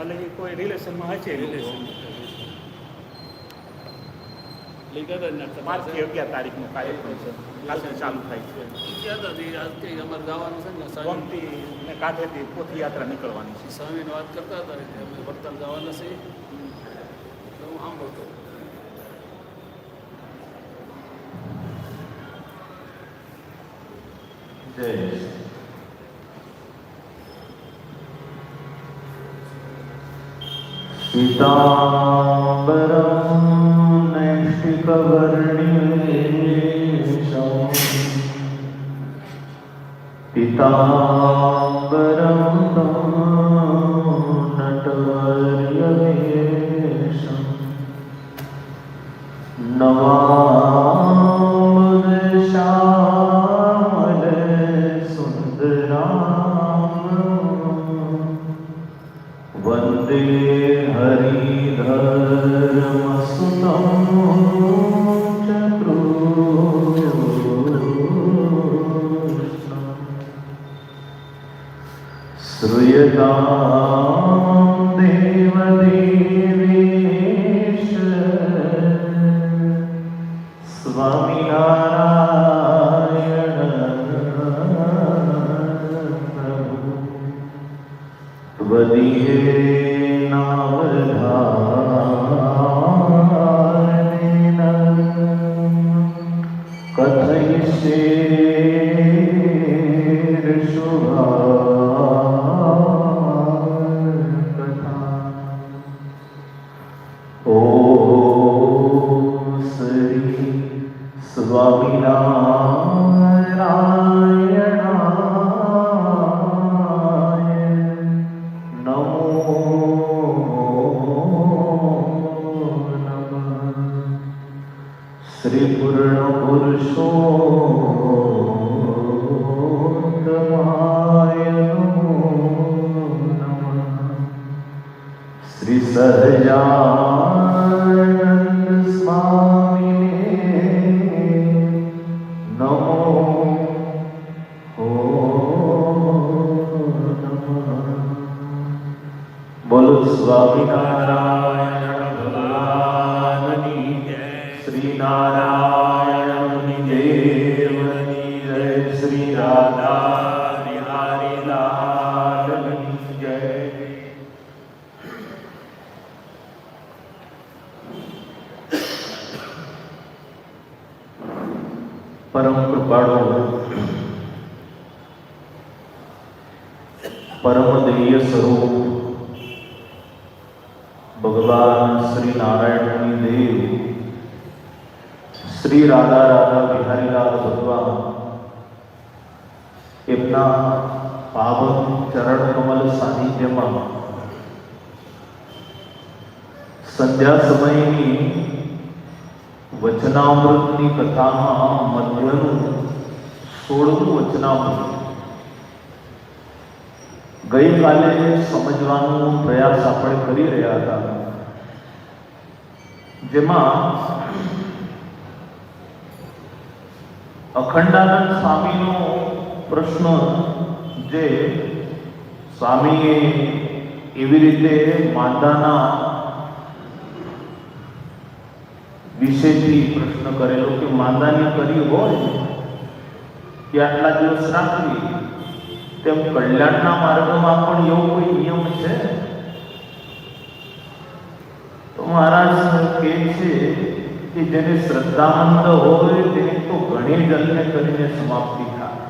એટલે એ કોઈ રિલેશનમાં હશે? રિલેશન લીધા ને પાંચથી અગિયાર તારીખનો કાર્યક્રમ છે. કાલથી ચાલુ થાય છે. કહેતા હતી આજથી અમારે જવાનું છે ને ગોમતી ને કાંઠેથી પોથી યાત્રા નીકળવાની છે. સ્વામીને વાત કરતા હતા અમે વડતાલ જવાના છે તો હું સાંભળતો જય पीताम्बरं नैष्टिकवर्णीशम् पीताम्बरं नटवर्यवेशम् नवामृतश्यामल सुन्दराम् वन्दे श्रूयतां देवदेवेश स्वामिनारायण प्रभु શ્રી પૂર્ણ પુરુષો શ્રી સહજાનંદ સ્વામીને નમો બોલો સ્વામિનારાયણ પરમ દૈય સ્વરૂપ ભગવાન શ્રી નારાયણ દેવ શ્રી રાધા રાધા બિહારીલાલ ભગવાન એમના પાવન ચરણ કમલ સાનિધ્યમાં સંધ્યા સમયની વચનામૃતની કથામાં મધ્યનું સોળમું વચનામૃત ગઈકાલે સમજવાનો પ્રયાસ આપણે કરી રહ્યા હતા. જેમાં અખંડાનંદ સ્વામીનો પ્રશ્ન જે સ્વામીએ એવી રીતે માતાના વિશેથી પ્રશ્ન કરેલો કે માંદાની કરી હોય કે આટલા દિવસ રાખવી તેમ કલ્યાણના માર્ગમાં પણ એવો કોઈ નિયમ છે? તો મહારાજ કહે છે કે જેને શ્રદ્ધામંદ હોય તેને તો ઘણી જન્મે કરીને સમાપ્તિ થાય.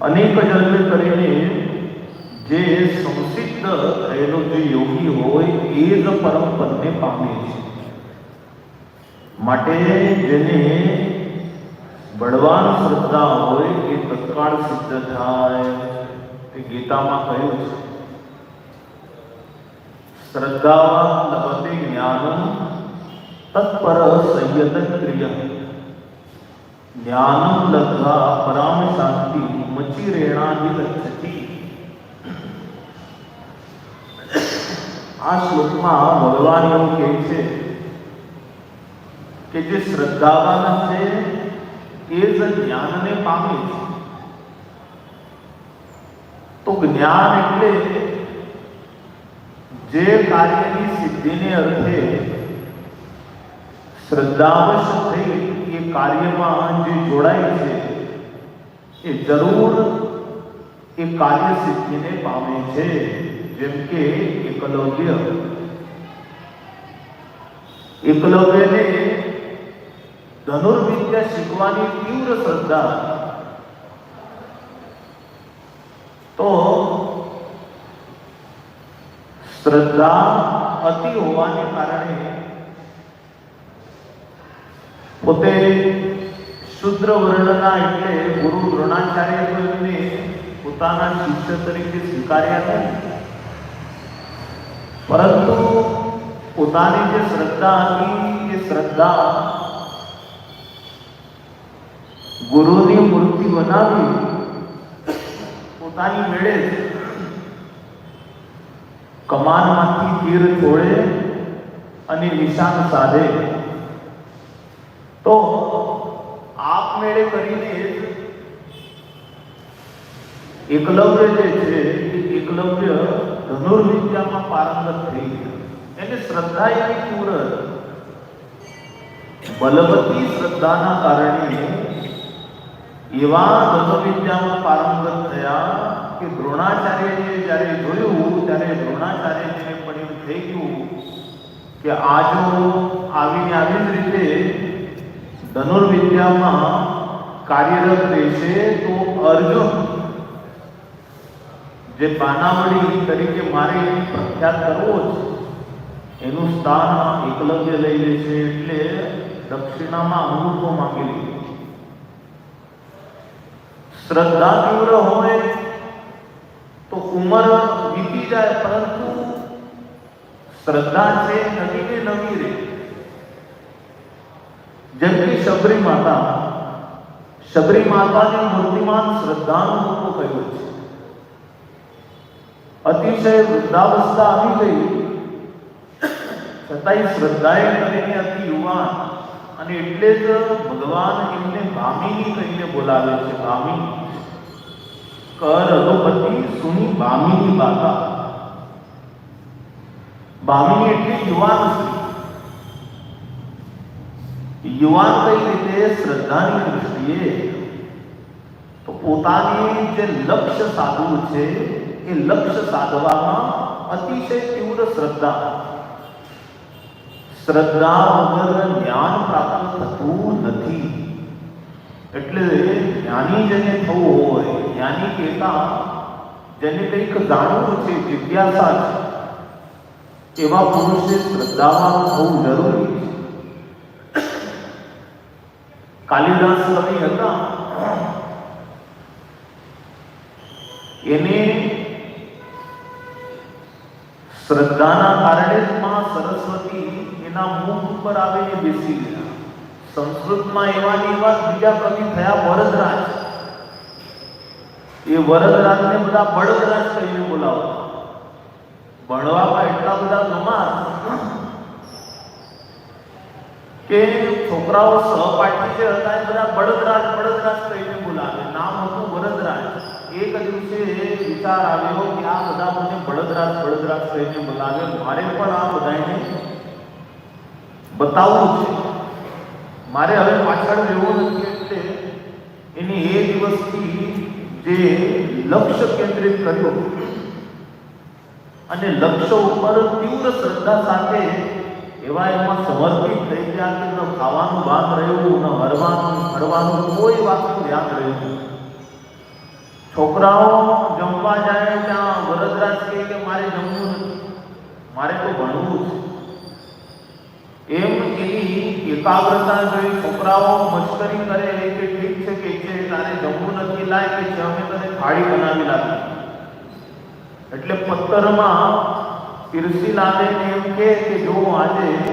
અનેક જન્મે કરીને જે સંસિદ્ધ થયેલો જે યોગી હોય એ જ પરમ પદને પામે છે. માટે જેને બળવાન શ્રદ્ધા હોય એ તત્કાળ સિદ્ધ થાય એ ગીતામાં કહ્યું છે શ્રદ્ધાવાન લભતે જ્ઞાનમ તત્પર સંયત ક્રિય જ્ઞાનમ લબ્ધા પરામ શાંતિ મચિરેણાદિ ગચ્છતિ આ શ્લોકમાં ભગવાન એવું કહે છે કે જે શ્રદ્ધાવાન છે એ જ જ્ઞાનને પામે છે. તો જ્ઞાન એટલે જે કાર્યની સિદ્ધિને અર્થે શ્રદ્ધાવશ થઈ એ કાર્યમાં જે જોડાય છે, એ જરૂર એ કાર્ય સિદ્ધિને પામે છે, જેમ કે એકલવ્ય. એકલવ્યને ધનુર્વિદ્યા શીખવાની તીવ્ર શ્રદ્ધા હતી. તો શ્રદ્ધા અતિ હોવાને કારણે પોતે શુદ્ર વર્ણના એટલે ગુરુ દ્રોણાચાર્ય એમને પોતાના શિષ્ય તરીકે સ્વીકાર્યા નહીં પરંતુ પોતાની જે શ્રદ્ધા હતી એ શ્રદ્ધા ગુરુની મૂર્તિ બનાવી, પોતાની મેળે કમાનમાંથી તીર છોડે અને નિશાન સાધે તો આપમેળે કરીને એકલવ્ય જે છે એકલવ્ય ધનુર્વિદ્યામાં પારંગત થઈ ગયા એને શ્રદ્ધા એવી હતી. બલવતી શ્રદ્ધાના કારણે એવા ધનુર્વિદ્યામાં પારંગત થયા કે દ્રોણાચાર્યજીએ જ્યારે જોયું, ત્યારે દ્રોણાચાર્યજીને પણ એવું થઈ ગયું કે આ જો આવીને આવી જ રીતે ધનુર્વિદ્યામાં કાર્યરત રહેશે તો અર્જુન, જે બાનાવડી તરીકે મારે પ્રખ્યાત કરવો છે એનું સ્થાન એકલવ્ય લઈ લેશે એટલે દક્ષિણામાં અમૃતો માંગી લીધો. શ્રદ્ધા તીવ્ર હોય તો ઉંમર વીતી જાય, પરંતુ શ્રદ્ધા છે નવી ને નવી રહે જેમ કે શબરી માતા, શબરી માતાને મૂર્તિમાન શ્રદ્ધાનું રૂપો કહ્યું છે. અતિશય વૃદ્ધાવસ્થા આવી ગઈ. છતાંય શ્રદ્ધાએ કરીને અતિ યુવાન અને એટલે જ ભગવાન એમને ભામિની કહીને બોલાવે છે ભામિની કર અધોપતિ સુની ભામિની બાતા ભામિની એટલે યુવાન સ્ત્રી યુવાન કઈ રીતે શ્રદ્ધાની દૃષ્ટિએ તો પોતાની જે લક્ષ્ય સાધવું છે એ લક્ષ્ય સાધવામાં અતિશય તીવ્ર શ્રદ્ધા શ્રદ્ધા વગર જ્ઞાન પ્રાપ્ત થતું નથી એટલે જ્ઞાની જેને થવું હોય, જ્ઞાની કહેતા જેને કંઈક જાણવું છે, જિજ્ઞાસા છે, એવા પુરુષે શ્રદ્ધાવાન થવું જરૂરી છે. કાલિદાસ કવિ હતા. એને શ્રદ્ધાના કારણે માં સરસ્વતી એના મુખ ઉપર આવીને બેસી ગયા. સંસ્કૃતમાં એવાની એવા બીજા કવિ થયા વરદરાજ. એ વરદરાજને બધા બળદરાજ કહીને બોલાવો. ભણવામાં એટલા બધા ગમા કે છોકરાઓ સહપાઠી જે હતા એ બધા બળદરાજ બળદરાજ કહીને બોલાવે. નામ હતું વરદરાજ. એક દિવસે વિચાર આવ્યો કે આ બધા મને બળદરાજ બળદરાજ કહીને બોલાવે. મારે પણ આ બધાને બતાવવું છે. મારે હવે પાછળ રહેવું નથી એટલે એની એ દિવસથી જે લક્ષ્ય કેન્દ્રિત કર્યું અને લક્ષ્ય ઉપર તીવ્ર શ્રદ્ધા સાથે એવા એમાં સમર્પિત થઈ ગયા કે ન ખાવાનું વાત રહ્યું, ન હરવાનું ફરવાનું કોઈ વાતનું ધ્યાન રહ્યું. છોકરાઓ જમવા જાય ત્યાં વરદરાજ કે મારે જમવું નથી મારે તો ભણવું છે એમ એની એકાગ્રતા જોઈ છોકરાઓ મશ્કરી કરે કે ઠીક છે કે છે, તારે જમવું નથી લાય કે છે, અમે તને થાળી બનાવી લાવી. એટલે પત્તરમાં પીરસી લાદે એમ કે જો આજે